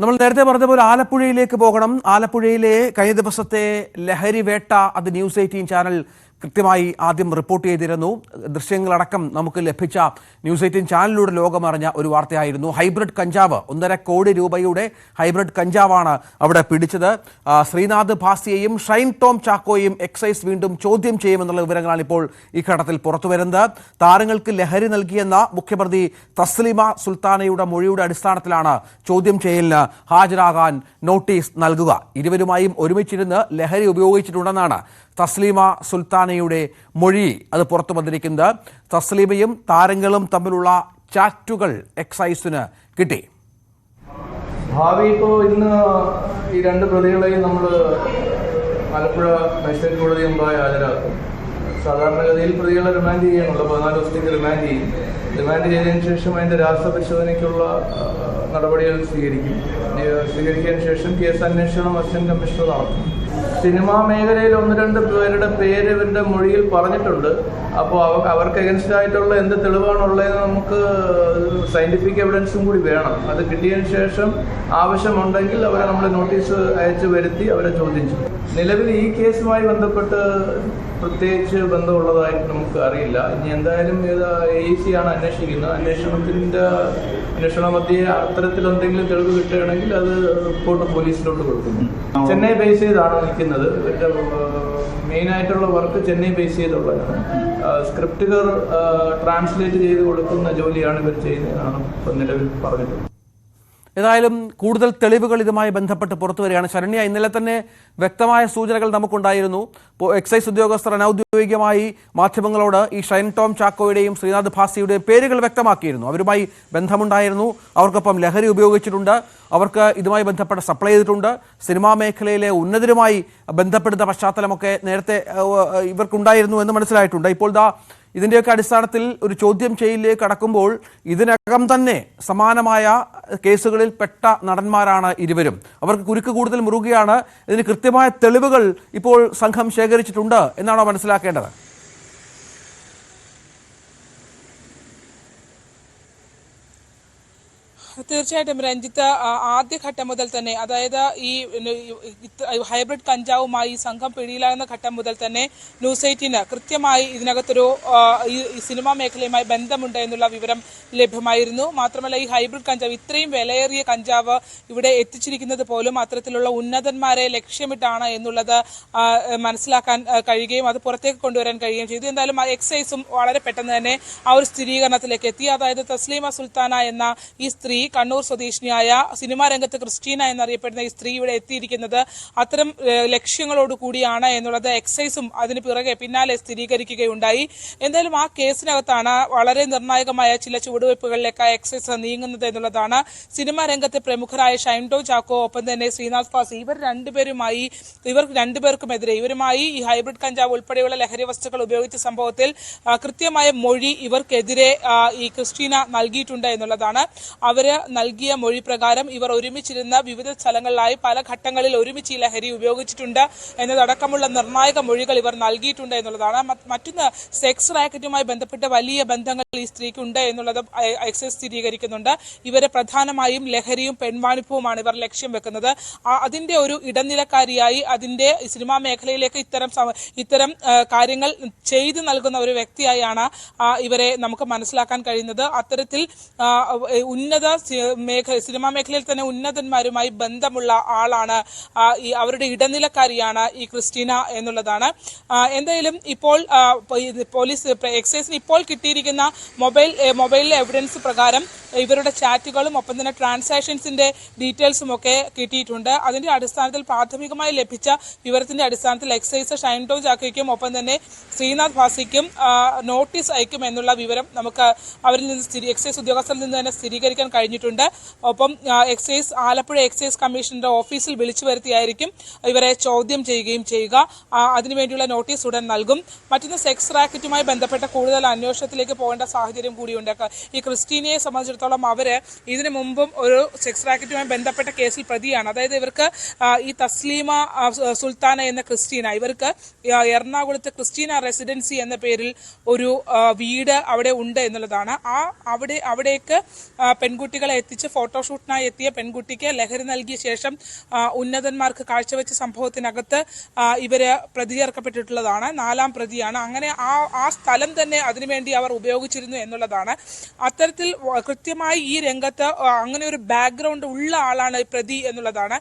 നമ്മൾ നേരത്തെ പറഞ്ഞ പോലെ ആലപ്പുഴയിലേക്ക് പോകണം. ആലപ്പുഴയിലെ കഴിഞ്ഞ ദിവസത്തെ ലഹരി വേട്ട അത് ന്യൂസ് എയ്റ്റീൻ ചാനൽ കൃത്യമായി ആദ്യം റിപ്പോർട്ട് ചെയ്തിരുന്നു. ദൃശ്യങ്ങളടക്കം നമുക്ക് ലഭിച്ച ന്യൂസ് എയ്റ്റീൻ ചാനലിലൂടെ ലോകമറിഞ്ഞ ഒരു വാർത്തയായിരുന്നു. ഹൈബ്രിഡ് കഞ്ചാവ് ഒന്നര കോടി രൂപയുടെ ഹൈബ്രിഡ് കഞ്ചാവാണ് അവിടെ പിടിച്ചത്. ശ്രീനാഥ് ഭാസിയെയും ഷൈൻ ടോം ചാക്കോയും എക്സൈസ് വീണ്ടും ചോദ്യം ചെയ്യുമെന്നുള്ള വിവരങ്ങളാണ് ഇപ്പോൾ ഈ ഘട്ടത്തിൽ പുറത്തുവരുന്നത്. താരങ്ങൾക്ക് ലഹരി നൽകിയെന്ന മുഖ്യപ്രതി തസ്ലിമ സുൽത്താനയുടെ മൊഴിയുടെ അടിസ്ഥാനത്തിലാണ് ചോദ്യം ചെയ്യലിന് ഹാജരാകാൻ നോട്ടീസ് നൽകുക. ഇരുവരുമായും ഒരുമിച്ചിരുന്ന് ലഹരി ഉപയോഗിച്ചിട്ടുണ്ടെന്നാണ് തസ്ലീമ സുൽത്താനയുടെ മൊഴി അത് പുറത്തു വന്നിരിക്കുന്നത്. തസ്ലീമയും താരങ്ങളും തമ്മിലുള്ള ചാറ്റുകൾ എക്സൈസിന് കിട്ടി. ഭാവി ഇപ്പോൾ ഇന്ന് ഈ രണ്ട് പ്രതികളെയും നമ്മൾ ആലപ്പുഴ മജിസ്ട്രേറ്റ് കോടതി മുമ്പായി ഹാജരാക്കും. സാധാരണഗതിയിൽ പ്രതികളെ റിമാൻഡ് ചെയ്യാനുള്ള പതിനാല് ദിവസത്തേക്ക് റിമാൻഡ് ചെയ്യും. റിമാൻഡ് ചെയ്തതിന് ശേഷം അതിന്റെ രാസപരിശോധനയ്ക്കുള്ള നടപടികൾ സ്വീകരിക്കും. സ്വീകരിക്കാൻ ശേഷം കേസ് അന്വേഷണം അസിസ്റ്റന്റ് കമ്മീഷണർ നടത്തും. സിനിമാ മേഖലയിൽ ഒന്ന് രണ്ട് പേരുടെ പേര് ഇവരുടെ മൊഴിയിൽ പറഞ്ഞിട്ടുണ്ട്. അപ്പോൾ അവ അവർക്ക് എഗൻസ്റ്റ് ആയിട്ടുള്ള എന്ത് തെളിവാണുള്ളതെന്ന് നമുക്ക് സയന്റിഫിക് എവിഡൻസും കൂടി വേണം. അത് കിട്ടിയതിന് ശേഷം ആവശ്യമുണ്ടെങ്കിൽ അവരെ നമ്മൾ നോട്ടീസ് അയച്ചു വരുത്തി അവരെ ചോദ്യം ചെയ്യും. നിലവിൽ ഈ കേസുമായി ബന്ധപ്പെട്ട് പ്രത്യേകിച്ച് ബന്ധമുള്ളതായിട്ട് നമുക്ക് അറിയില്ല. ഇനി എന്തായാലും ഇത് എ സി ആണ് അന്വേഷിക്കുന്നത്. അന്വേഷണത്തിന്റെ അന്വേഷണ മധ്യേ അത്തരത്തിൽ എന്തെങ്കിലും തെളിവ് കിട്ടുകയാണെങ്കിൽ അത് റിപ്പോർട്ട് പോലീസിലോട്ട് കൊടുക്കുന്നു. ചെന്നൈ ബേസ് ചെയ്താണ് നിൽക്കുന്നത്. ഇവരുടെ മെയിൻ ആയിട്ടുള്ള വർക്ക് ചെന്നൈ ബേസ് ചെയ്തുള്ളതാണ്. സ്ക്രിപ്റ്റുകൾ ട്രാൻസ്ലേറ്റ് ചെയ്ത് കൊടുക്കുന്ന ജോലിയാണ് ഇവർ ചെയ്യുന്നതെന്നാണ് ഇപ്പം നിലവിൽ പറഞ്ഞിട്ടുള്ളത്. ഏതായാലും കൂടുതൽ തെളിവുകൾ ഇതുമായി ബന്ധപ്പെട്ട് പുറത്തു വരികയാണ്. ശരണ്യ ഇന്നലെ തന്നെ വ്യക്തമായ സൂചനകൾ നമുക്കുണ്ടായിരുന്നു. എക്സൈസ് ഉദ്യോഗസ്ഥർ അനൌദ്യോഗികമായി മാധ്യമങ്ങളോട് ഈ ഷൈൻ ടോം ചാക്കോയുടെയും ശ്രീനാഥ് ഭാസിയുടെയും പേരുകൾ വ്യക്തമാക്കിയിരുന്നു. അവരുമായി ബന്ധമുണ്ടായിരുന്നു. അവർക്കൊപ്പം ലഹരി ഉപയോഗിച്ചിട്ടുണ്ട്. അവർക്ക് ഇതുമായി ബന്ധപ്പെട്ട സപ്ലൈ ചെയ്തിട്ടുണ്ട്. സിനിമാ മേഖലയിലെ ഉന്നതരുമായി ബന്ധപ്പെടുന്ന പശ്ചാത്തലമൊക്കെ നേരത്തെ ഇവർക്കുണ്ടായിരുന്നു എന്ന് മനസ്സിലായിട്ടുണ്ട്. ഇപ്പോൾ ദാ ഇതിന്റെയൊക്കെ അടിസ്ഥാനത്തിൽ ഒരു ചോദ്യം ചെയ്യലിലേക്ക് കടക്കുമ്പോൾ ഇതിനകം തന്നെ സമാനമായ കേസുകളിൽ പെട്ട നടന്മാരാണ് ഇരുവരും. അവർക്ക് കുരുക്ക് കൂടുതൽ മുറുകയാണ്. ഇതിന് കൃത്യമായ തെളിവുകൾ ഇപ്പോൾ സംഘം ശേഖരിച്ചിട്ടുണ്ട് എന്നാണോ മനസ്സിലാക്കേണ്ടത്? തീർച്ചയായിട്ടും രഞ്ജിത്ത് ആദ്യഘട്ടം മുതൽ തന്നെ അതായത് ഈ ഹൈബ്രിഡ് കഞ്ചാവുമായി സംഘം പിടിയിലാകുന്ന ഘട്ടം മുതൽ തന്നെ ന്യൂസ് എയ്റ്റീന് കൃത്യമായി ഇതിനകത്തൊരു ഈ സിനിമാ മേഖലയുമായി ബന്ധമുണ്ട് എന്നുള്ള വിവരം ലഭ്യമായിരുന്നു. മാത്രമല്ല ഈ ഹൈബ്രിഡ് കഞ്ചാവ് ഇത്രയും വിലയേറിയ കഞ്ചാവ് ഇവിടെ എത്തിച്ചിരിക്കുന്നത് പോലും അത്തരത്തിലുള്ള ഉന്നതന്മാരെ ലക്ഷ്യമിട്ടാണ് എന്നുള്ളത് മനസ്സിലാക്കാൻ കഴിയുകയും അത് പുറത്തേക്ക് കൊണ്ടുവരാൻ കഴിയുകയും ചെയ്തു. എന്തായാലും എക്സൈസും വളരെ പെട്ടെന്ന് തന്നെ ആ ഒരു സ്ഥിരീകരണത്തിലേക്ക് എത്തി. അതായത് തസ്ലീമ സുൽത്താന എന്ന ഈ സ്ത്രീ കണ്ണൂർ സ്വദേശിനിയായ സിനിമാ രംഗത്ത് ക്രിസ്റ്റീന എന്നറിയപ്പെടുന്ന ഈ സ്ത്രീ ഇവിടെ എത്തിയിരിക്കുന്നത് അത്തരം ലക്ഷ്യങ്ങളോട് കൂടിയാണ് എന്നുള്ളത് എക്സൈസും അതിന് പിറകെ പിന്നാലെ സ്ഥിരീകരിക്കുകയുണ്ടായി. എന്തായാലും ആ കേസിനകത്താണ് വളരെ നിർണായകമായ ചില ചുവടുവയ്പ്പുകളിലേക്ക് എക്സൈസ് നീങ്ങുന്നത് എന്നുള്ളതാണ് സിനിമാ രംഗത്തെ പ്രമുഖരായ ഷൈൻഡോ ചാക്കോ ഒപ്പം തന്നെ ശ്രീനാഥ് ഫാസി. ഇവർ രണ്ടുപേരുമായി ഇവർ രണ്ടുപേർക്കുമെതിരെ ഇവരുമായി ഈ ഹൈബ്രിഡ് കഞ്ചാവ് ഉൾപ്പെടെയുള്ള ലഹരി വസ്തുക്കൾ ഉപയോഗിച്ച സംഭവത്തിൽ കൃത്യമായ മൊഴി ഇവർക്കെതിരെ ഈ ക്രിസ്റ്റീന നൽകിയിട്ടുണ്ട് എന്നുള്ളതാണ്. അവർ നൽകിയ മൊഴി പ്രകാരം ഇവർ ഒരുമിച്ചിരുന്ന വിവിധ സ്ഥലങ്ങളിലായി പല ഘട്ടങ്ങളിൽ ഒരുമിച്ച് ഈ ലഹരി ഉപയോഗിച്ചിട്ടുണ്ട് എന്നതടക്കമുള്ള നിർണായക മൊഴികൾ ഇവർ നൽകിയിട്ടുണ്ട് എന്നുള്ളതാണ്. മറ്റ് മറ്റൊന്ന് സെക്സ് റാക്കറ്റുമായി ബന്ധപ്പെട്ട വലിയ ബന്ധങ്ങൾ ഈ സ്ത്രീക്കുണ്ട് എന്നുള്ളത് എക്സൈസ് സ്ഥിരീകരിക്കുന്നുണ്ട്. ഇവരെ പ്രധാനമായും ലഹരിയും പെൺവാണിപ്പവുമാണ് ഇവർ ലക്ഷ്യം വെക്കുന്നത്. അതിന്റെ ഒരു ഇടനിലക്കാരിയായി അതിന്റെ സിനിമാ മേഖലയിലേക്ക് ഇത്തരം ഇത്തരം കാര്യങ്ങൾ ചെയ്തു നൽകുന്ന ഒരു വ്യക്തിയായാണ് ഇവരെ നമുക്ക് മനസ്സിലാക്കാൻ കഴിയുന്നത്. അത്തരത്തിൽ ഉന്നത മേഖല സിനിമാ മേഖലയിൽ തന്നെ ഉന്നതന്മാരുമായി ബന്ധമുള്ള ആളാണ് അവരുടെ ഇടനിലക്കാരിയാണ് ഈ ക്രിസ്റ്റീന എന്നുള്ളതാണ്. എന്തായാലും ഇപ്പോൾ പോലീസ് എക്സൈസിന് ഇപ്പോൾ കിട്ടിയിരിക്കുന്ന മൊബൈൽ മൊബൈലിലെ എവിഡൻസ് പ്രകാരം ഇവരുടെ ചാറ്റുകളും ഒപ്പം തന്നെ ട്രാൻസാക്ഷൻസിന്റെ ഡീറ്റെയിൽസും ഒക്കെ കിട്ടിയിട്ടുണ്ട്. അതിന്റെ അടിസ്ഥാനത്തിൽ പ്രാഥമികമായി ലഭിച്ച വിവരത്തിന്റെ അടിസ്ഥാനത്തിൽ എക്സൈസ് ഷൈൻ ടോം ചാക്കോയ്ക്കും ഒപ്പം തന്നെ ശ്രീനാഥ് ഭാസിക്കും നോട്ടീസ് അയക്കും എന്നുള്ള വിവരം നമുക്ക് അവരിൽ നിന്ന് എക്സൈസ് ഉദ്യോഗസ്ഥരിൽ നിന്ന് തന്നെ സ്ഥിരീകരിക്കാൻ കഴിഞ്ഞിട്ടുണ്ട്. ഒപ്പം എക്സൈസ് ആലപ്പുഴ എക്സൈസ് കമ്മീഷന്റെ ഓഫീസിൽ വിളിച്ചു വരുത്തിയായിരിക്കും ഇവരെ ചോദ്യം ചെയ്യുകയും ചെയ്യുക. അതിനുവേണ്ടിയുള്ള നോട്ടീസ് ഉടൻ നൽകും. മറ്റൊന്ന് സെക്സ് റാക്കറ്റുമായി ബന്ധപ്പെട്ട കൂടുതൽ അന്വേഷണത്തിലേക്ക് പോകേണ്ട സാഹചര്യം കൂടിയുണ്ട്. ഈ ക്രിസ്റ്റീനയെ സംബന്ധിച്ചിടത്തോളം അവർ ഇതിനു മുമ്പും ഒരു സെക്സ് റാക്കറ്റുമായി ബന്ധപ്പെട്ട കേസിൽ പ്രതിയാണ്. അതായത് ഇവർക്ക് ഈ തസ്ലീമ സുൽത്താന എന്ന ക്രിസ്റ്റീന ഇവർക്ക് എറണാകുളത്ത് ക്രിസ്റ്റീന റെസിഡൻസി എന്ന പേരിൽ ഒരു വീട് അവിടെ ഉണ്ട് എന്നുള്ളതാണ്. ആ അവിടെ അവിടേക്ക് ആ, പെൺകുട്ടികളെ എത്തിച്ച് ഫോട്ടോഷൂട്ടിനായി എത്തിയ പെൺകുട്ടിക്ക് ലഹരി നൽകിയ ശേഷം ഉന്നതന്മാർക്ക് കാഴ്ചവെച്ച സംഭവത്തിനകത്ത് ഇവർ പ്രതി ചേർക്കപ്പെട്ടിട്ടുള്ളതാണ് നാലാം പ്രതിയാണ്. അങ്ങനെ ആ ആ സ്ഥലം തന്നെ അതിനുവേണ്ടി അവർ ഉപയോഗിച്ചിരുന്നു എന്നുള്ളതാണ്. അത്തരത്തിൽ കൃത്യമായി ഈ രംഗത്ത് അങ്ങനെ ഒരു ബാക്ക്ഗ്രൗണ്ട് ഉള്ള ആളാണ് പ്രതി എന്നുള്ളതാണ്.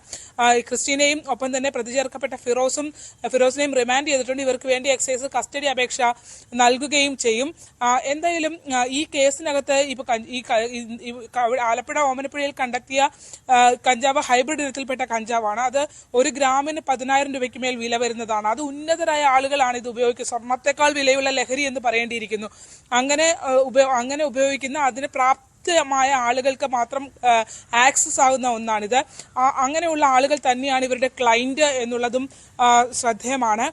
ക്രിസ്റ്റീനയും ഒപ്പം തന്നെ പ്രതി ചേർക്കപ്പെട്ട ഫിറോസും ഫിറോസിനെയും റിമാൻഡ് ചെയ്തിട്ടുണ്ട്. ഇവർക്ക് വേണ്ടി എക്സൈസ് കസ്റ്റഡി അപേക്ഷ നൽകുകയും ചെയ്യും. എന്തായാലും ഈ കേസിനകത്ത് ഇപ്പൊ ഈ ആലപ്പുഴ ഓമനപ്പുഴയിൽ കണ്ടെത്തിയ കഞ്ചാവ് ഹൈബ്രിഡ് ഇനത്തിൽപ്പെട്ട കഞ്ചാവാണ്. അത് ഒരു ഗ്രാമിന് പതിനായിരം രൂപയ്ക്ക് മേൽ വില വരുന്നതാണ്. അത് ഉന്നതരായ ആളുകളാണ് ഇത് ഉപയോഗിക്കുക സ്വർണത്തെക്കാൾ വിലയുള്ള ലഹരി എന്ന് പറയേണ്ടിയിരിക്കുന്നു. അങ്ങനെ അങ്ങനെ ഉപയോഗിക്കുന്ന അതിന് പ്രാപ്തി പ്രാപ്തമായ ആളുകൾക്ക് മാത്രം ആക്സസ് ആകുന്ന ഒന്നാണിത്. അങ്ങനെയുള്ള ആളുകൾ തന്നെയാണ് ഇവരുടെ ക്ലൈന്റ് എന്നുള്ളതും ശ്രദ്ധേയമാണ്.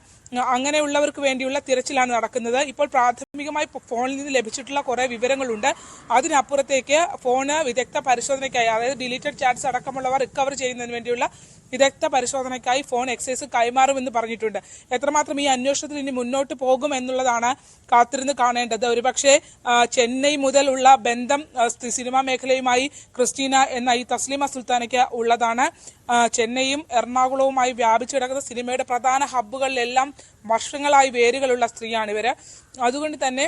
അങ്ങനെയുള്ളവർക്ക് വേണ്ടിയുള്ള തിരച്ചിലാണ് നടക്കുന്നത്. ഇപ്പോൾ പ്രാഥമികമായി ഫോണിൽ നിന്ന് ലഭിച്ചിട്ടുള്ള കുറെ വിവരങ്ങളുണ്ട്. അതിനപ്പുറത്തേക്ക് ഫോണ് വിദഗ്ധ പരിശോധനയ്ക്കായി അതായത് ഡിലീറ്റഡ് ചാറ്റ്സ് അടക്കമുള്ളവ റിക്കവർ ചെയ്യുന്നതിന് വേണ്ടിയുള്ള വിദഗ്ധ പരിശോധനയ്ക്കായി ഫോൺ എക്സൈസ് കൈമാറുമെന്ന് പറഞ്ഞിട്ടുണ്ട്. എത്രമാത്രം ഈ അന്വേഷണത്തിൽ ഇനി മുന്നോട്ട് പോകും എന്നുള്ളതാണ് കാത്തിരുന്ന് കാണേണ്ടത്. ഒരുപക്ഷെ ചെന്നൈ മുതലുള്ള ബന്ധം സിനിമാ മേഖലയുമായി ക്രിസ്റ്റീന എന്ന ഈ തസ്ലിമ സുൽത്താനയ്ക്ക് ഉള്ളതാണ്. ചെന്നൈയും എറണാകുളവുമായി വ്യാപിച്ചു കിടക്കുന്ന സിനിമയുടെ പ്രധാന ഹബ്ബുകളിലെല്ലാം വർഷങ്ങളായി വേരുകളുള്ള സ്ത്രീയാണ് ഇവർ. അതുകൊണ്ട് തന്നെ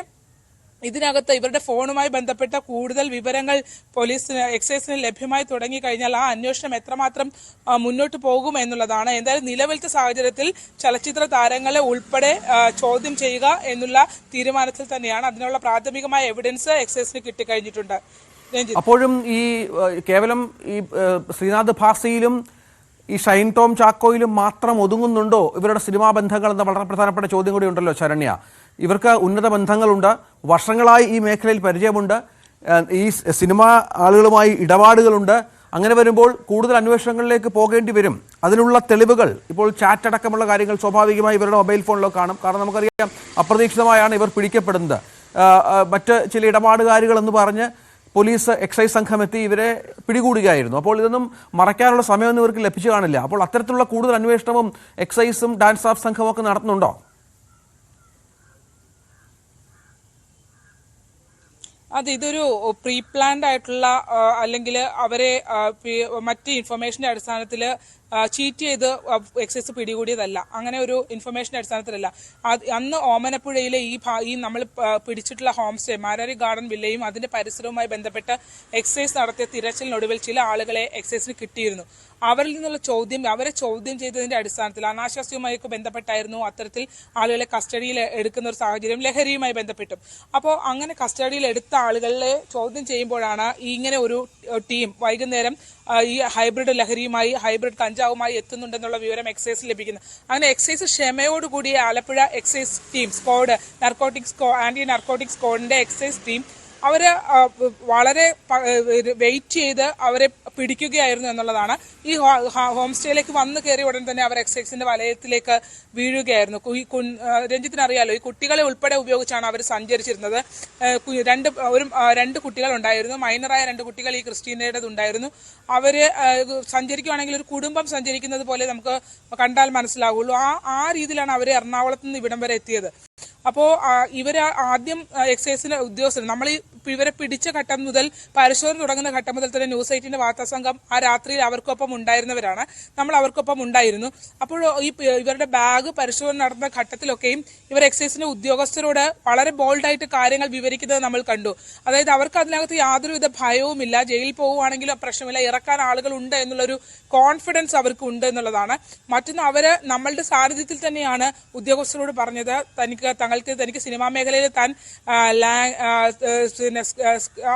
ഇതിനകത്ത് ഇവരുടെ ഫോണുമായി ബന്ധപ്പെട്ട കൂടുതൽ വിവരങ്ങൾ പോലീസിന് എക്സൈസിന് ലഭ്യമായി തുടങ്ങിക്കഴിഞ്ഞാൽ ആ അന്വേഷണം എത്രമാത്രം മുന്നോട്ട് പോകും എന്നുള്ളതാണ്. എന്തായാലും നിലവിലത്തെ സാഹചര്യത്തിൽ ചലച്ചിത്ര താരങ്ങളെ ഉൾപ്പെടെ ചോദ്യം ചെയ്യുക എന്നുള്ള തീരുമാനത്തിൽ തന്നെയാണ്. അതിനുള്ള പ്രാഥമികമായ എവിഡൻസ് എക്സൈസിന് കിട്ടിക്കഴിഞ്ഞിട്ടുണ്ട്. അപ്പോഴും ഈ കേവലം ഈ ശ്രീനാഥ് ഭാസിയിലും ഈ ഷൈൻ ടോം ചാക്കോയിലും മാത്രം ഒതുങ്ങുന്നുണ്ടോ? ഇവരുടെ സിനിമാ ബന്ധങ്ങൾ എന്ന വളരെ പ്രധാനപ്പെട്ട ചോദ്യം കൂടി ഉണ്ടല്ലോ ശരണ്യ. ഇവർക്ക് ഉന്നത ബന്ധങ്ങളുണ്ട്. വർഷങ്ങളായി ഈ മേഖലയിൽ പരിചയമുണ്ട്. ഈ സിനിമ ആളുകളുമായി ഇടപാടുകളുണ്ട്. അങ്ങനെ വരുമ്പോൾ കൂടുതൽ അന്വേഷണങ്ങളിലേക്ക് പോകേണ്ടി വരും. അതിനുള്ള തെളിവുകൾ ഇപ്പോൾ ചാറ്റ് അടക്കമുള്ള കാര്യങ്ങൾ സ്വാഭാവികമായി ഇവരുടെ മൊബൈൽ ഫോണിലോ കാണും. കാരണം നമുക്കറിയാം അപ്രതീക്ഷിതമായാണ് ഇവർ പിടിക്കപ്പെടുന്നത്. മറ്റ് ചില ഇടപാടുകാരികൾ എന്ന് പറഞ്ഞ് പോലീസ് എക്സൈസ് സംഘം എത്തി ഇവരെ പിടികൂടുകയായിരുന്നു. അപ്പോൾ ഇതൊന്നും മറയ്ക്കാനുള്ള സമയമൊന്നും ഇവർക്ക് ലഭിച്ചു കാണില്ല. അപ്പോൾ അത്തരത്തിലുള്ള കൂടുതൽ അന്വേഷണവും എക്സൈസും ഡാൻസ് ഓഫ് സംഘവും ഒക്കെ നടത്തുന്നുണ്ടോ? അതെ ഇതൊരു പ്രീ പ്ലാൻഡ് ആയിട്ടുള്ള അല്ലെങ്കിൽ അവരെ മറ്റ് ഇൻഫർമേഷന്റെ അടിസ്ഥാനത്തിൽ ചീറ്റ് ചെയ്ത് എക്സൈസ് പിടികൂടിയതല്ല. അങ്ങനെ ഒരു ഇൻഫർമേഷന്റെ അടിസ്ഥാനത്തിലല്ല. അന്ന് ഓമനപ്പുഴയിലെ ഈ ഈ നമ്മൾ പിടിച്ചിട്ടുള്ള ഹോം സ്റ്റേ മാരാരി ഗാർഡൻ വില്ലയും അതിന്റെ പരിസരവുമായി ബന്ധപ്പെട്ട് എക്സൈസ് നടത്തിയ തിരച്ചിലിനൊടുവിൽ ചില ആളുകളെ എക്സൈസിന് കിട്ടിയിരുന്നു. അവരിൽ നിന്നുള്ള ചോദ്യം അവരെ ചോദ്യം ചെയ്തതിന്റെ അടിസ്ഥാനത്തിൽ അനാശാസ്യവുമായി ബന്ധപ്പെട്ടായിരുന്നു അത്തരത്തിൽ ആളുകളെ കസ്റ്റഡിയിൽ എടുക്കുന്ന ഒരു സാഹചര്യം ലഹരിയുമായി ബന്ധപ്പെട്ടും. അപ്പോൾ അങ്ങനെ കസ്റ്റഡിയിൽ എടുത്ത ആളുകളെ ചോദ്യം ചെയ്യുമ്പോഴാണ് ഇങ്ങനെ ഒരു ടീം വൈകുന്നേരം ഈ ഹൈബ്രിഡ് ലഹരിയുമായി ഹൈബ്രിഡ് കഞ്ചാവുമായി എത്തുന്നുണ്ടെന്നുള്ള വിവരം എക്സൈസ് ലഭിക്കുന്നു. അങ്ങനെ എക്സൈസ് ക്ഷമയോടുകൂടി Alappuzha excise team squad narcotic സ്കോ anti narcotic സ്ക്വാഡിന്റെ എക്സൈസ് ടീം അവർ വളരെ വെയിറ്റ് ചെയ്ത് അവരെ പിടിക്കുകയായിരുന്നു എന്നുള്ളതാണ്. ഈ ഹോ- സ്റ്റേയിലേക്ക് വന്നു കയറിയ ഉടൻ തന്നെ അവർ എക്സൈസിന്റെ വലയത്തിലേക്ക് വീഴുകയായിരുന്നു. രഞ്ജിത്തിന് അറിയാലോ ഈ കുട്ടികളെ ഉൾപ്പെടെ ഉപയോഗിച്ചാണ് അവർ സഞ്ചരിച്ചിരുന്നത്. രണ്ട് ഒരു രണ്ട് കുട്ടികൾ ഉണ്ടായിരുന്നു മൈനറായ രണ്ട് കുട്ടികൾ ഈ ക്രിസ്റ്റീനയുടേത് ഉണ്ടായിരുന്നു അവർ സഞ്ചരിക്കുകയാണെങ്കിൽ ഒരു കുടുംബം സഞ്ചരിക്കുന്നത് പോലെ നമുക്ക് കണ്ടാൽ മനസ്സിലാവുള്ളൂ. ആ ആ രീതിയിലാണ് അവർ എറണാകുളത്ത് നിന്ന് ഇവിടം വരെ എത്തിയത്. അപ്പോ ആ, ഇവർ ആദ്യം എക്സൈസിന് ഉദ്യോഗസ്ഥർ നമ്മൾ ഇവരെ പിടിച്ച ഘട്ടം മുതൽ പരിശോധന തുടങ്ങുന്ന ഘട്ടം മുതൽ തന്നെ ന്യൂസ് എയ്റ്റിന്റെ വാർത്താ സംഘം ആ രാത്രിയിൽ അവർക്കൊപ്പം ഉണ്ടായിരുന്നവരാണ്. നമ്മൾ അവർക്കൊപ്പം ഉണ്ടായിരുന്നു. അപ്പോൾ ഈ ഇവരുടെ ബാഗ് പരിശോധന നടന്ന ഘട്ടത്തിലൊക്കെയും ഇവർ എക്സൈസിന്റെ ഉദ്യോഗസ്ഥരോട് വളരെ ബോൾഡായിട്ട് കാര്യങ്ങൾ വിവരിക്കുന്നത് നമ്മൾ കണ്ടു. അതായത് അവർക്ക് അതിനകത്ത് യാതൊരുവിധ ഭയവുമില്ല. ജയിലിൽ പോവുകയാണെങ്കിലും പ്രശ്നമില്ല. ഇറക്കാൻ ആളുകൾ ഉണ്ട് എന്നുള്ളൊരു കോൺഫിഡൻസ് അവർക്ക് ഉണ്ട് എന്നുള്ളതാണ്. മറ്റൊന്ന് അവർ നമ്മളുടെ സാന്നിധ്യത്തിൽ തന്നെയാണ് ഉദ്യോഗസ്ഥരോട് പറഞ്ഞത്. തനിക്ക് തങ്ങൾക്ക് തനിക്ക് സിനിമാ മേഖലയിൽ താൻ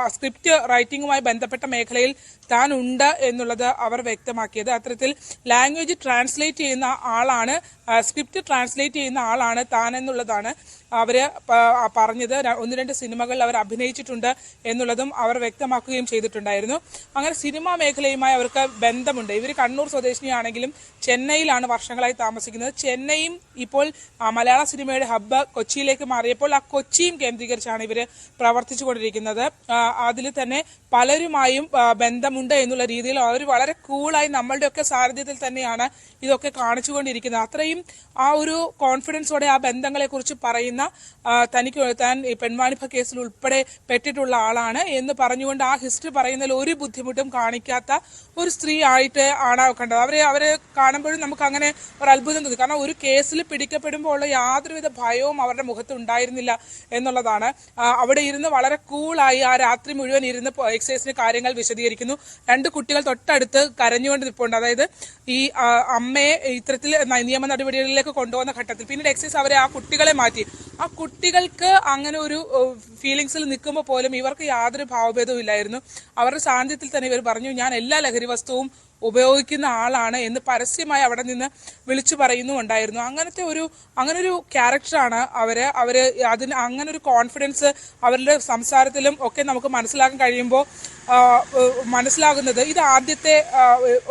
സ്ക്രിപ്റ്റ് റൈറ്റിംഗുമായി ബന്ധപ്പെട്ട മേഖലയിൽ താൻ ഉണ്ട് എന്നുള്ളത് അവർ വ്യക്തമാക്കിയത്. അത്തരത്തിൽ ലാംഗ്വേജ് ട്രാൻസ്ലേറ്റ് ചെയ്യുന്ന ആളാണ് സ്ക്രിപ്റ്റ് ട്രാൻസ്ലേറ്റ് ചെയ്യുന്ന ആളാണ് താൻ എന്നുള്ളതാണ് അവർ പറഞ്ഞത്. ഒന്ന് രണ്ട് സിനിമകളിൽ അവർ അഭിനയിച്ചിട്ടുണ്ട് എന്നുള്ളതും അവർ വ്യക്തമാക്കുകയും ചെയ്തിട്ടുണ്ടായിരുന്നു. അങ്ങനെ സിനിമാ മേഖലയുമായി അവർക്ക് ബന്ധമുണ്ട്. ഇവർ കണ്ണൂർ സ്വദേശിനിയാണെങ്കിലും ചെന്നൈയിലാണ് വർഷങ്ങളായി താമസിക്കുന്നത്. ചെന്നൈയും ഇപ്പോൾ മലയാള സിനിമയുടെ ഹബ്ബ് കൊച്ചിയിലേക്ക് മാറിയപ്പോൾ ആ കൊച്ചിയും കേന്ദ്രീകരിച്ചാണ് ഇവർ പ്രവർത്തിച്ചുകൊണ്ടിരിക്കുന്നത്. അതിൽ തന്നെ പലരുമായും ബന്ധം ബന്ധമുണ്ട് എന്നുള്ള രീതിയിൽ അവർ വളരെ കൂളായി നമ്മളുടെയൊക്കെ സാന്നിധ്യത്തിൽ തന്നെയാണ് ഇതൊക്കെ കാണിച്ചുകൊണ്ടിരിക്കുന്നത്. അത്രയും ആ ഒരു കോൺഫിഡൻസോടെ ആ ബന്ധങ്ങളെ കുറിച്ച് പറയുന്ന തനിക്ക് താൻ പെൺവാണിഭ കേസിൽ ഉൾപ്പെടെ പെട്ടിട്ടുള്ള ആളാണ് എന്ന് പറഞ്ഞുകൊണ്ട് ആ ഹിസ്റ്ററി പറയുന്നതിൽ ഒരു ബുദ്ധിമുട്ടും കാണിക്കാത്ത ഒരു സ്ത്രീ ആയിട്ട് ആണ് കണ്ടത്. അവരെ അവരെ കാണുമ്പോഴും നമുക്ക് അങ്ങനെ ഒരു അത്ഭുതം തോന്നി. കാരണം ഒരു കേസിൽ പിടിക്കപ്പെടുമ്പോൾ ഉള്ള യാതൊരുവിധ ഭയവും അവരുടെ മുഖത്ത് ഉണ്ടായിരുന്നില്ല എന്നുള്ളതാണ്. അവിടെ ഇരുന്ന് വളരെ കൂളായി ആ രാത്രി മുഴുവൻ ഇരുന്ന് എക്സൈസിന് കാര്യങ്ങൾ വിശദീകരിക്കുന്നു. രണ്ട് കുട്ടികൾ തൊട്ടടുത്ത് കരഞ്ഞുകൊണ്ട് നിൽപ്പുണ്ട് അതായത് ഈ അമ്മയെ ഇത്തരത്തിൽ നിയമ നടപടികളിലേക്ക് കൊണ്ടുപോകുന്ന ഘട്ടത്തിൽ. പിന്നീട് എക്സൈസ് അവരെ ആ കുട്ടികളെ മാറ്റി. ആ കുട്ടികൾക്ക് അങ്ങനെ ഒരു ഫീലിങ്സിൽ നിൽക്കുമ്പോൾ പോലും ഇവർക്ക് യാതൊരു ഭാവഭേദവും ഇല്ലായിരുന്നു. അവരുടെ സാന്നിധ്യത്തിൽ തന്നെ ഇവർ പറഞ്ഞു ഞാൻ എല്ലാ ലഹരി വസ്തുവും ഉപയോഗിക്കുന്ന ആളാണ് എന്ന് പരസ്യമായി അവിടെ നിന്ന് വിളിച്ചു പറയുന്നുണ്ടായിരുന്നു അങ്ങനത്തെ ഒരു അങ്ങനെ ഒരു ക്യാരക്ടറാണ് അവർ. അവർ അതിന് അങ്ങനെ ഒരു കോൺഫിഡൻസ് അവരുടെ സംസാരത്തിലും ഒക്കെ നമുക്ക് മനസ്സിലാക്കാൻ കഴിയുമ്പോൾ മനസ്സിലാകുന്നത് ഇത് ആദ്യത്തെ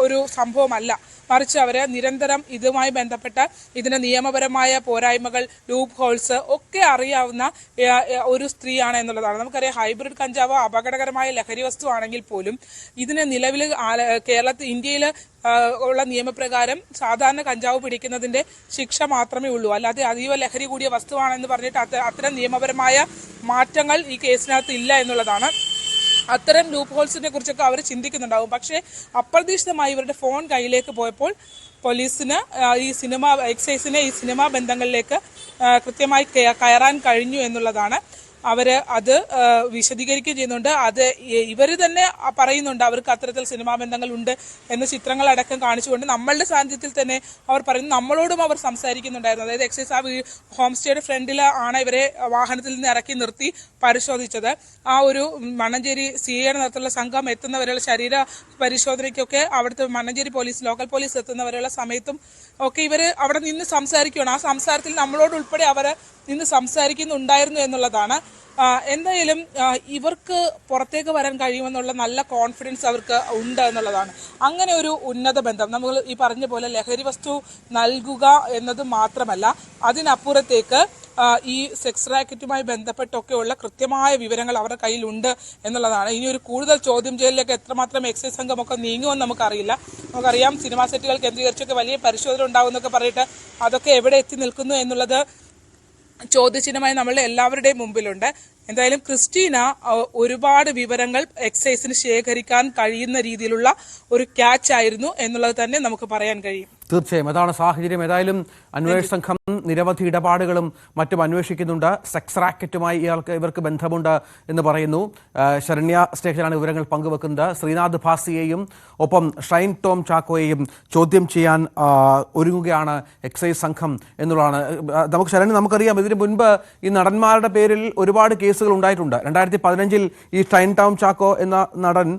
ഒരു സംഭവമല്ല. മറിച്ച് അവർ നിരന്തരം ഇതുമായി ബന്ധപ്പെട്ട ഇതിന് നിയമപരമായ പോരായ്മകൾ ലൂപ്പ് ഹോൾസ് ഒക്കെ അറിയാവുന്ന ഒരു സ്ത്രീയാണ് എന്നുള്ളതാണ്. നമുക്കറിയാം ഹൈബ്രിഡ് കഞ്ചാവ് അപകടകരമായ ലഹരി വസ്തു ആണെങ്കിൽ പോലും ഇതിന് നിലവിൽ കേരളത്തിൽ ഇന്ത്യയിൽ ഉള്ള നിയമപ്രകാരം സാധാരണ കഞ്ചാവ് പിടിക്കുന്നതിന്റെ ശിക്ഷ മാത്രമേ ഉള്ളൂ. അല്ലാതെ അതീവ ലഹരി കൂടിയ വസ്തുവാണെന്ന് പറഞ്ഞിട്ട് അത്ത- അത്തരം നിയമപരമായ മാറ്റങ്ങൾ ഈ കേസിനകത്ത് ഇല്ല എന്നുള്ളതാണ് അത്തരം ലൂപ്പ് ഹോൾസിനെ കുറിച്ചൊക്കെ അവർ ചിന്തിക്കുന്നുണ്ടാവും. പക്ഷേ അപ്രതീക്ഷിതമായി ഇവരുടെ ഫോൺ കയ്യിലേക്ക് പോയപ്പോൾ പോലീസിന് ഈ സിനിമ എക്സൈസിനെ ഈ സിനിമാ ബന്ധങ്ങളിലേക്ക് കൃത്യമായി കയറാൻ കഴിഞ്ഞു എന്നുള്ളതാണ് അവർ അത് വിശദീകരിക്കുകയും ചെയ്യുന്നുണ്ട്. അത് ഇവർ തന്നെ പറയുന്നുണ്ട് അവർക്ക് അത്തരത്തിൽ സിനിമാ ബന്ധങ്ങൾ ഉണ്ട് എന്ന ചിത്രങ്ങളടക്കം കാണിച്ചുകൊണ്ട് നമ്മളുടെ സാന്നിധ്യത്തിൽ തന്നെ അവർ പറയുന്നു. നമ്മളോടും അവർ സംസാരിക്കുന്നുണ്ടായിരുന്നു. അതായത് എക്സൈസ് ആ ഹോം സ്റ്റേയുടെ ഫ്രണ്ടിൽ ആണ് ഇവരെ വാഹനത്തിൽ നിന്ന് ഇറക്കി നിർത്തി പരിശോധിച്ചത്. ആ ഒരു മണ്ണഞ്ചേരി സി എയുടെ നേതൃത്വത്തിലുള്ള സംഘം എത്തുന്നവരെയുള്ള ശരീര പരിശോധനയ്ക്കൊക്കെ അവിടുത്തെ മണ്ണഞ്ചേരി പോലീസ് ലോക്കൽ പോലീസ് എത്തുന്നവരെയുള്ള സമയത്തും ഒക്കെ ഇവർ അവിടെ നിന്ന് സംസാരിക്കുകയാണ് ആ സംസാരത്തിൽ നമ്മളോട് ഉൾപ്പെടെ അവർ നിന്ന് സംസാരിക്കുന്നുണ്ടായിരുന്നു എന്നുള്ളതാണ്. എന്തായാലും ഇവർക്ക് പുറത്തേക്ക് വരാൻ കഴിയുമെന്നുള്ള നല്ല കോൺഫിഡൻസ് അവർക്ക് ഉണ്ട് എന്നുള്ളതാണ്. അങ്ങനെ ഒരു ഉന്നത ബന്ധം. നമ്മൾ ഈ പറഞ്ഞ പോലെ ലഹരി വസ്തു നൽകുക എന്നത് മാത്രമല്ല അതിനപ്പുറത്തേക്ക് ഈ സെക്സ് റാക്കറ്റുമായി ബന്ധപ്പെട്ടൊക്കെയുള്ള കൃത്യമായ വിവരങ്ങൾ അവരുടെ കയ്യിലുണ്ട് എന്നുള്ളതാണ്. ഇനി ഒരു കൂടുതൽ ചോദ്യം ചെയ്യലിലേക്ക് എത്രമാത്രം എക്സൈസ് സംഘമൊക്കെ നീങ്ങുമെന്ന് നമുക്കറിയില്ല. നമുക്കറിയാം സിനിമാ സെറ്റുകൾ കേന്ദ്രീകരിച്ചൊക്കെ വലിയ പരിശോധന ഉണ്ടാകുമെന്നൊക്കെ പറഞ്ഞിട്ട് അതൊക്കെ എവിടെ എത്തി നിൽക്കുന്നു എന്നുള്ളത് ചോദ്യചിഹ്നമായി നമ്മളുടെ എല്ലാവരുടെയും മുമ്പിലുണ്ട്. എന്തായാലും ക്രിസ്റ്റീന ഒരുപാട് വിവരങ്ങൾ എക്സൈസിന് ശേഖരിക്കാൻ കഴിയുന്ന രീതിയിലുള്ള ഒരു ക്യാച്ച് ആയിരുന്നു എന്നുള്ളത് തന്നെ നമുക്ക് പറയാൻ കഴിയും. തീർച്ചയായും. അതാണ് സാഹചര്യം. ഏതായാലും അന്വേഷണ സംഘം നിരവധി ഇടപാടുകളും മറ്റും അന്വേഷിക്കുന്നുണ്ട്. സെക്സ് റാക്കറ്റുമായി ഇയാൾക്ക് ഇവർക്ക് ബന്ധമുണ്ട് എന്ന് പറയുന്നു. ശരണ്യ സ്റ്റേഷനാണ് വിവരങ്ങൾ പങ്കുവെക്കുന്നത്. ശ്രീനാഥ് ഭാസിയെയും ഒപ്പം ഷൈൻ ടോം ചാക്കോയെയും ചോദ്യം ചെയ്യാൻ ഒരുങ്ങുകയാണ് എക്സൈസ് സംഘം എന്നുള്ളതാണ്. നമുക്ക് ശരണ്യ നമുക്കറിയാം ഇതിനു മുൻപ് ഈ നടന്മാരുടെ പേരിൽ ഒരുപാട് കേസുകൾ ഉണ്ടായിട്ടുണ്ട്. രണ്ടായിരത്തി പതിനഞ്ചിൽ ഈ ഷൈൻ ടോം ചാക്കോ എന്ന നടൻ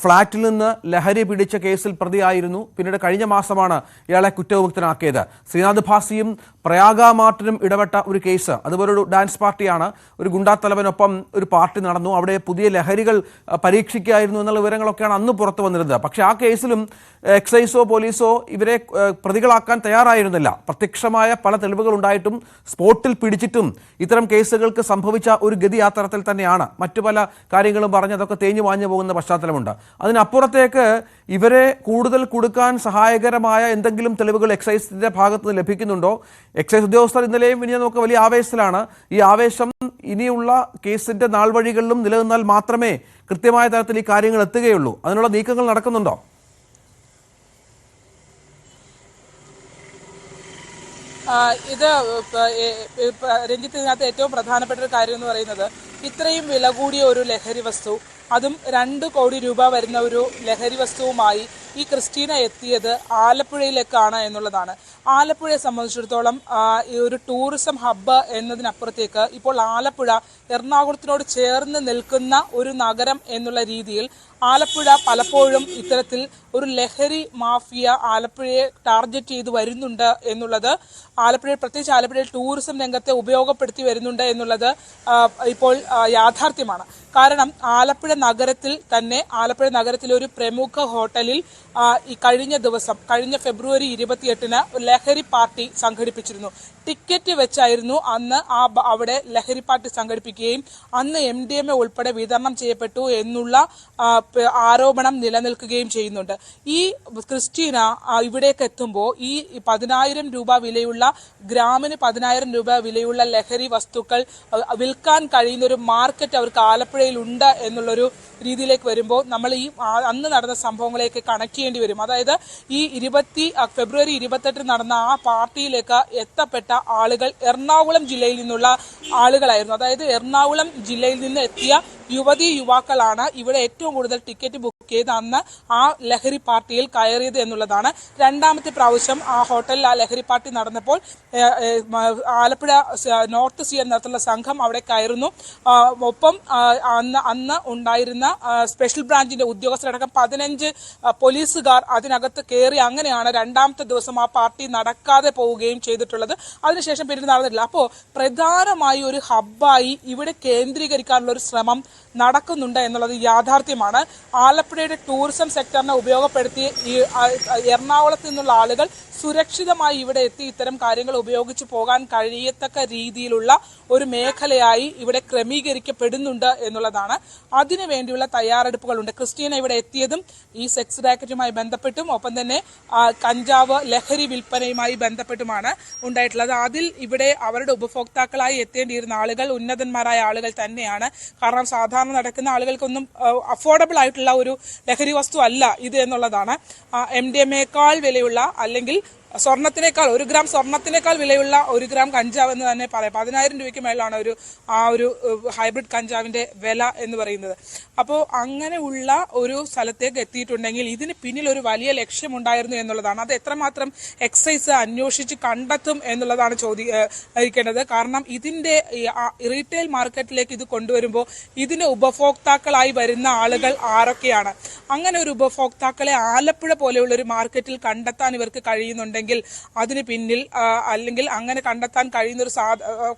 ഫ്ളാറ്റിൽ നിന്ന് ലഹരി പിടിച്ച കേസിൽ പ്രതിയായിരുന്നു. പിന്നീട് കഴിഞ്ഞ മാസമാണ് ഇയാളെ കുറ്റവിമുക്തനാക്കിയത്. ശ്രീനാഥ് ഭാസിയും പ്രയാഗ മാർട്ടിനും ഇടപെട്ട ഒരു കേസ്. അതുപോലെ ഒരു ഡാൻസ് പാർട്ടിയാണ്. ഒരു ഗുണ്ടാത്തലവനൊപ്പം ഒരു പാർട്ടി നടന്നു. അവിടെ പുതിയ ലഹരികൾ പരീക്ഷിക്കുകയായിരുന്നു എന്നുള്ള വിവരങ്ങളൊക്കെയാണ് അന്ന് പുറത്തു വന്നിരുന്നത്. പക്ഷേ ആ കേസിലും എക്സൈസോ പോലീസോ ഇവരെ പ്രതികളാക്കാൻ തയ്യാറായിരുന്നില്ല. പ്രത്യക്ഷമായ പല തെളിവുകൾ ഉണ്ടായിട്ടും സ്പോട്ടിൽ പിടിച്ചിട്ടും ഇത്തരം കേസുകൾക്ക് സംഭവിച്ച ഒരു ഗതി തന്നെയാണ്. മറ്റു പല കാര്യങ്ങളും പറഞ്ഞ് അതൊക്കെ തേഞ്ഞു വാഞ്ഞു പോകുന്ന പശ്ചാത്തലമുണ്ട് അതിനപ്പുറത്തേക്ക് ഇവരെ കൂടുതൽ കൊടുക്കാൻ സഹായകരമായ എന്തെങ്കിലും തെളിവുകൾ എക്സൈസിന്റെ ഭാഗത്ത് നിന്ന് ലഭിക്കുന്നുണ്ടോ? എക്സൈസ് ഉദ്യോഗസ്ഥർ ഇന്നലെയും ഇനി നമുക്ക് വലിയ ആവേശത്തിലാണ്. ഈ ആവേശം ഇനിയുള്ള കേസിന്റെ നാൾ വഴികളിലും നിലനിന്നാൽ മാത്രമേ കൃത്യമായ തരത്തിൽ ഈ കാര്യങ്ങൾ എത്തുകയുള്ളൂ. അതിനുള്ള നീക്കങ്ങൾ നടക്കുന്നുണ്ടോ? ഇത് രഞ്ജിത്തിനകത്ത് ഏറ്റവും പ്രധാനപ്പെട്ട ഒരു കാര്യം എന്ന് പറയുന്നത് ഇത്രയും വില കൂടിയ ഒരു ലഹരി വസ്തു അതും രണ്ട് കോടി രൂപ വരുന്ന ഒരു ലഹരി വസ്തുവുമായി ഈ ക്രിസ്റ്റീന എത്തിയത് ആലപ്പുഴയിലേക്കാണ് എന്നുള്ളതാണ്. ആലപ്പുഴയെ സംബന്ധിച്ചിടത്തോളം ഈ ഒരു ടൂറിസം ഹബ്ബ് എന്നതിനപ്പുറത്തേക്ക് ഇപ്പോൾ ആലപ്പുഴ എറണാകുളത്തിനോട് ചേർന്ന് നിൽക്കുന്ന ഒരു നഗരം എന്നുള്ള രീതിയിൽ ആലപ്പുഴ പലപ്പോഴും ഇത്തരത്തിൽ ഒരു ലഹരി മാഫിയ ആലപ്പുഴയെ ടാർഗറ്റ് ചെയ്ത് വരുന്നുണ്ട് എന്നുള്ളത് ആലപ്പുഴയിൽ പ്രത്യേകിച്ച് ആലപ്പുഴയിൽ ടൂറിസം രംഗത്തെ ഉപയോഗപ്പെടുത്തി വരുന്നുണ്ട് എന്നുള്ളത് ഇപ്പോൾ യാഥാർത്ഥ്യമാണ്. കാരണം ആലപ്പുഴ നഗരത്തിൽ തന്നെ ആലപ്പുഴ നഗരത്തിലെ ഒരു പ്രമുഖ ഹോട്ടലിൽ ഈ കഴിഞ്ഞ ദിവസം കഴിഞ്ഞ ഫെബ്രുവരി ഇരുപത്തിയെട്ടിന് ലഹരി പാർട്ടി സംഘടിപ്പിച്ചിരുന്നു. ടിക്കറ്റ് വെച്ചായിരുന്നു അന്ന് ആ അവിടെ ലഹരി പാർട്ടി സംഘടിപ്പിക്കുകയും അന്ന് എം ഡി എം എ ഉൾപ്പെടെ വിതരണം ചെയ്യപ്പെട്ടു എന്നുള്ള ആരോപണം നിലനിൽക്കുകയും ചെയ്യുന്നുണ്ട്. ഈ ക്രിസ്റ്റീന ഇവിടേക്ക് എത്തുമ്പോൾ ഈ പതിനായിരം രൂപ വിലയുള്ള ഗ്രാമിന് പതിനായിരം രൂപ വിലയുള്ള ലഹരി വസ്തുക്കൾ വിൽക്കാൻ കഴിയുന്ന ഒരു മാർക്കറ്റ് അവർക്ക് ആലപ്പുഴയിൽ ഉണ്ട് എന്നുള്ളൊരു രീതിയിലേക്ക് വരുമ്പോൾ നമ്മൾ ഈ അന്ന് നടന്ന സംഭവങ്ങളെയൊക്കെ കണക്ട് ചെയ്യേണ്ടി വരും. അതായത് ഈ ഇരുപത്തി ഫെബ്രുവരി ഇരുപത്തെട്ടിന് നടന്ന ആ പാർട്ടിയിലേക്ക് എത്തപ്പെട്ട ആളുകൾ എറണാകുളം ജില്ലയിൽ നിന്നുള്ള ആളുകളായിരുന്നു. അതായത് എറണാകുളം ജില്ലയിൽ നിന്ന് എത്തിയ യുവതി യുവാക്കളാണ് ഇവിടെ ഏറ്റവും കൂടുതൽ ടിക്കറ്റ് ബുക്ക് ചെയ്ത് അന്ന് ആ ലഹരി പാർട്ടിയിൽ കയറിയത് എന്നുള്ളതാണ്. രണ്ടാമത്തെ പ്രാവശ്യം ആ ഹോട്ടലിൽ ആ ലഹരി പാർട്ടി നടന്നപ്പോൾ ആലപ്പുഴ നോർത്ത് സി എന്നുള്ള സംഘം അവിടെ കയറുന്നു. ഒപ്പം അന്ന് അന്ന് ഉണ്ടായിരുന്ന സ്പെഷ്യൽ ബ്രാഞ്ചിന്റെ ഉദ്യോഗസ്ഥരടക്കം പതിനഞ്ച് പോലീസുകാർ അതിനകത്ത് കയറി അങ്ങനെയാണ് രണ്ടാമത്തെ ദിവസം ആ പാർട്ടി നടക്കാതെ പോവുകയും ചെയ്തിട്ടുള്ളത്. അതിനുശേഷം പിന്നീട് നടന്നിട്ടില്ല. അപ്പോൾ പ്രധാനമായി ഒരു ഹബ്ബായി ഇവിടെ കേന്ദ്രീകരിക്കാനുള്ള ഒരു ശ്രമം നടക്കുന്നുണ്ട് എന്നുള്ളത് യാഥാർത്ഥ്യമാണ്. ആലപ്പുഴയുടെ ടൂറിസം സെക്ടറിനെ ഉപയോഗപ്പെടുത്തി ഈ എറണാകുളത്ത് നിന്നുള്ള ആളുകൾ സുരക്ഷിതമായി ഇവിടെ എത്തി ഇത്തരം കാര്യങ്ങൾ ഉപയോഗിച്ച് പോകാൻ കഴിയത്തക്ക രീതിയിലുള്ള ഒരു മേഖലയായി ഇവിടെ ക്രമീകരിക്കപ്പെടുന്നുണ്ട് എന്നുള്ളതാണ്. അതിനു വേണ്ടിയുള്ള തയ്യാറെടുപ്പുകളുണ്ട്. ക്രിസ്റ്റീന ഇവിടെ എത്തിയതും ഈ സെക്സ് റാക്കറ്റുമായി ബന്ധപ്പെട്ടും ഒപ്പം തന്നെ കഞ്ചാവ് ലഹരി വിൽപ്പനയുമായി ബന്ധപ്പെട്ടുമാണ് ഉണ്ടായിട്ടുള്ളത്. അതിൽ ഇവിടെ അവരുടെ ഉപഭോക്താക്കളായി എത്തേണ്ടിയിരുന്ന ആളുകൾ ഉന്നതന്മാരായ ആളുകൾ തന്നെയാണ്. കാരണം സാധാരണ നടക്കുന്ന ആളുകൾക്കൊന്നും അഫോർഡബിൾ ആയിട്ടുള്ള ഒരു ലഹരി വസ്തു അല്ല ഇത് എന്നുള്ളതാണ്. എം ഡി എം എക്കാൾ വിലയുള്ള അല്ലെങ്കിൽ സ്വർണത്തിനേക്കാൾ ഒരു ഗ്രാം സ്വർണത്തിനേക്കാൾ വിലയുള്ള ഒരു ഗ്രാം കഞ്ചാവ് എന്ന് തന്നെ പറയാം. പതിനായിരം രൂപയ്ക്ക് മേലാണ് ഒരു ആ ഒരു ഹൈബ്രിഡ് കഞ്ചാവിന്റെ വില എന്ന് പറയുന്നത്. അപ്പോൾ അങ്ങനെയുള്ള ഒരു സ്ഥലത്തേക്ക് എത്തിയിട്ടുണ്ടെങ്കിൽ ഇതിന് പിന്നിൽ ഒരു വലിയ ലക്ഷ്യമുണ്ടായിരുന്നു എന്നുള്ളതാണ്. അത് എത്രമാത്രം എക്സൈസ് അന്വേഷിച്ച് കണ്ടെത്തും എന്നുള്ളതാണ് ചോദിക്കേണ്ടത് കാരണം ഇതിന്റെ റീറ്റെയിൽ മാർക്കറ്റിലേക്ക് ഇത് കൊണ്ടുവരുമ്പോൾ ഇതിന് ഉപഭോക്താക്കളായി വരുന്ന ആളുകൾ ആരൊക്കെയാണ്? അങ്ങനെ ഒരു ഉപഭോക്താക്കളെ ആലപ്പുഴ പോലെയുള്ള ഒരു മാർക്കറ്റിൽ കണ്ടെത്താൻ ഇവർക്ക് കഴിയുന്നുണ്ടെങ്കിൽ അതിന് പിന്നിൽ അല്ലെങ്കിൽ അങ്ങനെ കണ്ടെത്താൻ കഴിയുന്ന ഒരു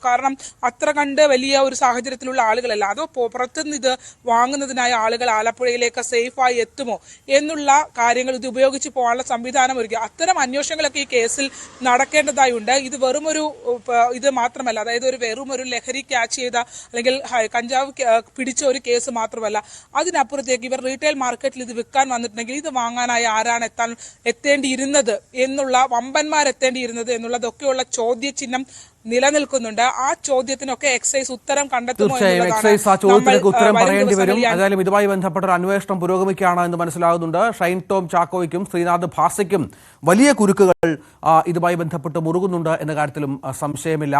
കാരണം അത്ര കണ്ട് വലിയ ഒരു സാഹചര്യത്തിലുള്ള ആളുകളല്ല. അതോ പുറത്തുനിന്ന് ഇത് വാങ്ങുന്നതിനായ ആളുകൾ ആലപ്പുഴയിലേക്ക് സേഫായി എത്തുമോ എന്നുള്ള കാര്യങ്ങൾ ഇത് ഉപയോഗിച്ച് പോകാനുള്ള സംവിധാനം ഒരുക്കുക അത്തരം അന്വേഷണങ്ങളൊക്കെ ഈ കേസിൽ നടക്കേണ്ടതായി ഉണ്ട് ഇത് വെറുമൊരു ഇത് മാത്രമല്ല. അതായത് ഒരു വെറും ഒരു ലഹരി ക്യാച്ച് ചെയ്ത അല്ലെങ്കിൽ കഞ്ചാവ് പിടിച്ച ഒരു കേസ് മാത്രമല്ല. അതിനപ്പുറത്തേക്ക് ഇവർ റീറ്റെയിൽ മാർക്കറ്റിൽ ഇത് വിൽക്കാൻ വന്നിട്ടുണ്ടെങ്കിൽ ഇത് വാങ്ങാനായി ആരാണ് എത്താൻ എത്തേണ്ടിയിരുന്നത് എന്നുള്ള വമ്പന്മാർ എത്തേണ്ടിയിരുന്നത് എന്നുള്ളതൊക്കെയുള്ള ചോദ്യചിഹ്നം നിലനിൽക്കുന്നുണ്ട്. ആ ചോദ്യത്തിനൊക്കെ എക്സൈസ് ഉത്തരം കണ്ടെത്തും തീർച്ചയായും എക്സൈസ് ആ ചോദ്യത്തിനൊക്കെ ഉത്തരം പറയേണ്ടി വരും. ഏതായാലും ഇതുമായി ബന്ധപ്പെട്ട ഒരു അന്വേഷണം പുരോഗമിക്കുകയാണ് എന്ന് മനസ്സിലാകുന്നുണ്ട്. ഷൈൻ ടോം ചാക്കോയ്ക്കും ശ്രീനാഥ് ഭാസയ്ക്കും വലിയ കുരുക്കുകൾ ഇതുമായി ബന്ധപ്പെട്ട് മുറുകുന്നുണ്ട് എന്ന കാര്യത്തിലും സംശയമില്ല.